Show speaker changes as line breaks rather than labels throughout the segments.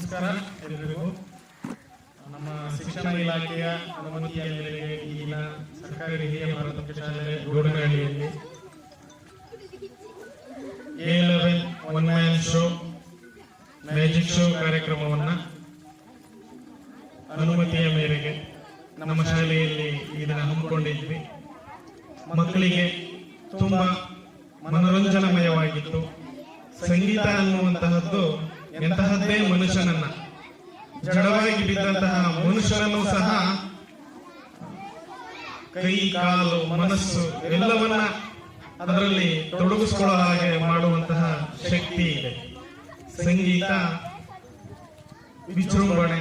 ನಮಸ್ಕಾರ. ಎಲ್ಲರಿಗೂ. ನಮ್ಮ ಶಿಕ್ಷಣ ಇಲಾಖೆಯ ಅನುಮತಿಯ ಮೇರೆಗೆ ಈಗಿನ ಸರ್ಕಾರಿ ಹಿರಿಯ ಪ್ರಾಥಮಿಕ ಶಾಲೆ ಗೂಡನಹಳ್ಳಿಯಲ್ಲಿ ಶೋ ಮ್ಯಾಜಿಕ್ ಶೋ ಕಾರ್ಯಕ್ರಮವನ್ನ ಅನುಮತಿಯ ಮೇರೆಗೆ ನಮ್ಮ ಶಾಲೆಯಲ್ಲಿ ಈ ದಿನ ಹಮ್ಮಿಕೊಂಡಿದ್ವಿ. ಮಕ್ಕಳಿಗೆ ತುಂಬಾ ಮನೋರಂಜನಮಯವಾಗಿತ್ತು. ಸಂಗೀತ ಅನ್ನುವಂತಹದ್ದು ಎಂತಹದ್ದೇ ಮನುಷ್ಯನನ್ನ. ಜಡವಾಗಿ ಬಿದ್ದಂತಹ ಮನುಷ್ಯನನ್ನು ಸಹ ಕೈ, ಕಾಲು, ಮನಸ್ಸು ಎಲ್ಲವನ್ನ ಅದರಲ್ಲಿ ತೊಡಗಿಸಿಕೊಳ್ಳೋ ಹಾಗೆ ಮಾಡುವಂತಹ ಶಕ್ತಿ ಇದೆ. ಸಂಗೀತ, ವಿಜೃಂಭಣೆ,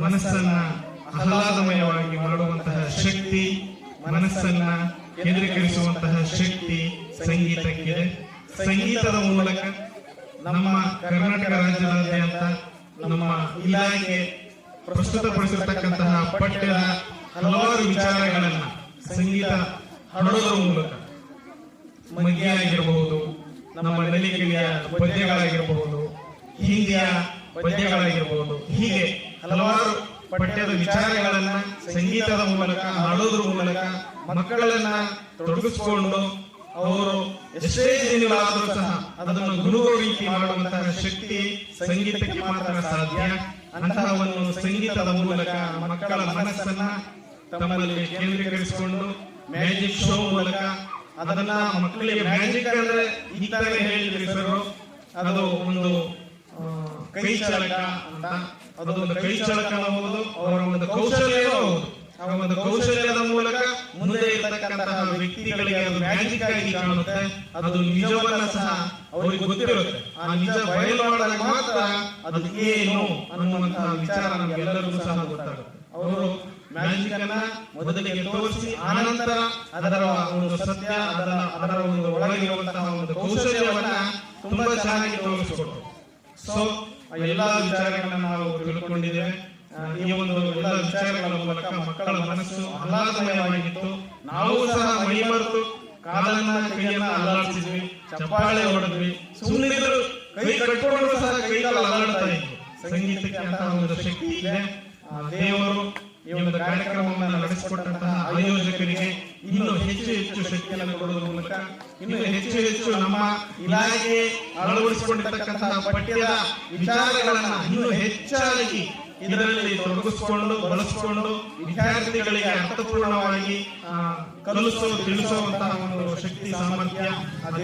ಮನಸ್ಸನ್ನ ಆಹ್ಲಾದಮಯವಾಗಿ ಮಾಡುವಂತಹ ಶಕ್ತಿ, ಮನಸ್ಸನ್ನ ಕೇಂದ್ರೀಕರಿಸುವಂತಹ ಶಕ್ತಿ ಸಂಗೀತಕ್ಕಿದೆ. ಸಂಗೀತದ ಮೂಲಕ ನಮ್ಮ ಕರ್ನಾಟಕ ರಾಜ್ಯದಾದ್ಯಂತ ನಮ್ಮ ಇಲಾಖೆ ಪ್ರಸ್ತುತಪಡಿಸಿರ್ತಕ್ಕಂತಹ ಪಠ್ಯದ ಹಲವಾರು ವಿಚಾರಗಳನ್ನ ಸಂಗೀತ ಹಾಡೋದ್ರ ಮೂಲಕ ಮಗಿಯಾಗಿರಬಹುದು ನಮ್ಮ ನಲಿಕೆಯ ಪದ್ಯಗಳಾಗಿರಬಹುದು, ಹಿಂದಿಯ ಪದ್ಯಗಳಾಗಿರಬಹುದು, ಹೀಗೆ ಹಲವಾರು ಪಠ್ಯದ ವಿಚಾರಗಳನ್ನ ಸಂಗೀತದ ಮೂಲಕ ಹಾಡೋದ್ರ ಮೂಲಕ ಮಕ್ಕಳನ್ನ ತೊಡಗಿಸಿಕೊಂಡು ಅವರು ಎಷ್ಟೇ ದಿನಗಳಾದರೂ ಸಹ ಅದನ್ನು ಗುರುವ ರೀತಿ ಮಾಡುವಂತಹ ಶಕ್ತಿ ಸಂಗೀತಕ್ಕೆ ಮಾತ್ರ ಸಾಧ್ಯ. ಅಂತಹ ಒಂದು ಸಂಗೀತದ ಮೂಲಕ ಮಕ್ಕಳ ಮನಸ್ಸನ್ನ ತಮ್ಮಲ್ಲಿ ಕೇಂದ್ರೀಕರಿಸಿಕೊಂಡು ಮ್ಯಾಜಿಕ್ ಶೋ ಮೂಲಕ ಅದನ್ನ ಮಕ್ಕಳಿಗೆ ಮ್ಯಾಜಿಕ್ ಅಂದ್ರೆ ಈ ತರ ಹೇಳಿದ್ರಿ ಸರ್ ಅದು ಒಂದು ಕೈ ಚಳಕ ಅಂತ. ಅದೊಂದು ಕೈ ಚಳಕ ಅವರ ಒಂದು ಕೌಶಲ್ಯ ಅವರ ಒಂದು ಕೌಶಲ್ಯದ ಮೂಲಕ ಮುಂದೆ ಇರತಕ್ಕಂತಹ ವ್ಯಕ್ತಿಗಳಿಗೆ ಅದು ಮ್ಯಾಜಿಕ್ ಆಗಿ ಕಾಣುತ್ತೆ. ಅದು ನಿಜವನ್ನ ಸಹ ಅವರಿಗೆ ಗೊತ್ತಿರುತ್ತೆ. ಆ ನಿಜ ಬಯಲು ಮಾಡಿದಾಗ ಮಾತ್ರ ಅದು ಏನು ಅನ್ನುವಂತಹ ವಿಚಾರ ನಮ್ಗೆಲ್ಲರಿಗೂ ಸಹ ಗೊತ್ತಾಗುತ್ತೆ. ಅವರು ಮ್ಯಾಜಿಕ್ ಅನ್ನ ಮೊದಲಿಗೆ ತೋರಿಸಿ ಆನಂತರ ಅದರ ಒಂದು ಸತ್ಯ ಅದರ ಅದರ ಒಂದು ಒಳಗಿರುವಂತಹ ಒಂದು ಕೌಶಲ್ಯವನ್ನ ತುಂಬಾ ಚೆನ್ನಾಗಿ ತೋರಿಸಿಕೊಟ್ರು. ಸೊ ಎಲ್ಲಾ ವಿಚಾರಗಳನ್ನ ನಾವು ತಿಳ್ಕೊಂಡಿದ್ದೇವೆ. ಈ ಒಂದು ಎಲ್ಲ ವಿಚಾರಗಳ ಮೂಲಕ ಮಕ್ಕಳ ಮನಸ್ಸು ಆಹ್ಲಾದಮಯವಾಗಿತ್ತು. ನಾವು ಸಹ ಮೈ ಮರೆತು ಕಾಲನ್ನ ಕೈಯನ್ನ ಅಲ್ಲಾಡಿಸಿದ್ವಿ, ಚಪ್ಪಾಳೆ ಹೊಡೆದ್ವಿ. ಸುಮ್ಮನೆ ಕೈ ಕಟ್ಕೊಂಡ್ರು ಸಹ ಕೈ ಕಾಲು ಅಲ್ಲಾಡ್ತಾ ಇದ್ವಿ ಸಂಗೀತಕ್ಕೆ ಅಂತ ಒಂದು ಶಕ್ತಿ ಇದೆ. ದೇವರು ಈ ಒಂದು ಕಾರ್ಯಕ್ರಮವನ್ನು ನಡೆಸಿಕೊಟ್ಟಂತಹ ಆಯೋಜಕರಿಗೆ ಇನ್ನೂ ಹೆಚ್ಚು ಹೆಚ್ಚು ಶಕ್ತಿಯನ್ನು ಕೊಡುವ ಮೂಲಕ, ಇನ್ನು ಹೆಚ್ಚು ಹೆಚ್ಚು ನಮ್ಮ ಇಲಾಖೆ ಅಳವಡಿಸಿಕೊಂಡಿರ್ತಕ್ಕಂತಹ ಪಠ್ಯದ ವಿಚಾರಗಳನ್ನ ಇನ್ನೂ ಹೆಚ್ಚಾಗಿ ಇದರಲ್ಲಿ ತೊಡಗಿಸಿಕೊಂಡು, ಬಳಸಿಕೊಂಡು ವಿದ್ಯಾರ್ಥಿಗಳಿಗೆ ಅರ್ಥಪೂರ್ಣವಾಗಿ ಕಲಿಸೋ, ತಿಳಿಸುವಂತಹ ಒಂದು ಶಕ್ತಿ, ಸಾಮರ್ಥ್ಯ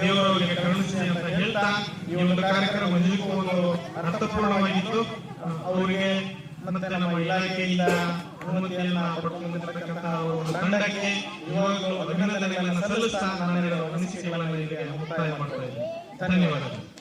ದೇವರವರಿಗೆ ಕರುಣಿಸಿ ಅಂತ ಹೇಳ್ತಾ ಈ ಒಂದು ಕಾರ್ಯಕ್ರಮ ಒಂದು ಅರ್ಥಪೂರ್ಣವಾಗಿತ್ತು. ಅವರಿಗೆ ಮತ್ತೆ ನಮ್ಮ ಇಲಾಖೆಯಿಂದ ಅನುಮತಿಯನ್ನ ಪಡ್ಕೊಂಡಿರ್ತಕ್ಕಂತಹ ಒಂದು ತಂಡಕ್ಕೆ ಇವಾಗಲೂ ಅಭಿನಂದನೆಗಳನ್ನು ಸಲ್ಲಿಸ್ತಾ ನಾನು ಅನಿಸಿಕೆಗಳನ್ನು ಮುಕ್ತಾಯ ಮಾಡ್ತಾ ಇದ್ದೀನಿ. ಧನ್ಯವಾದಗಳು.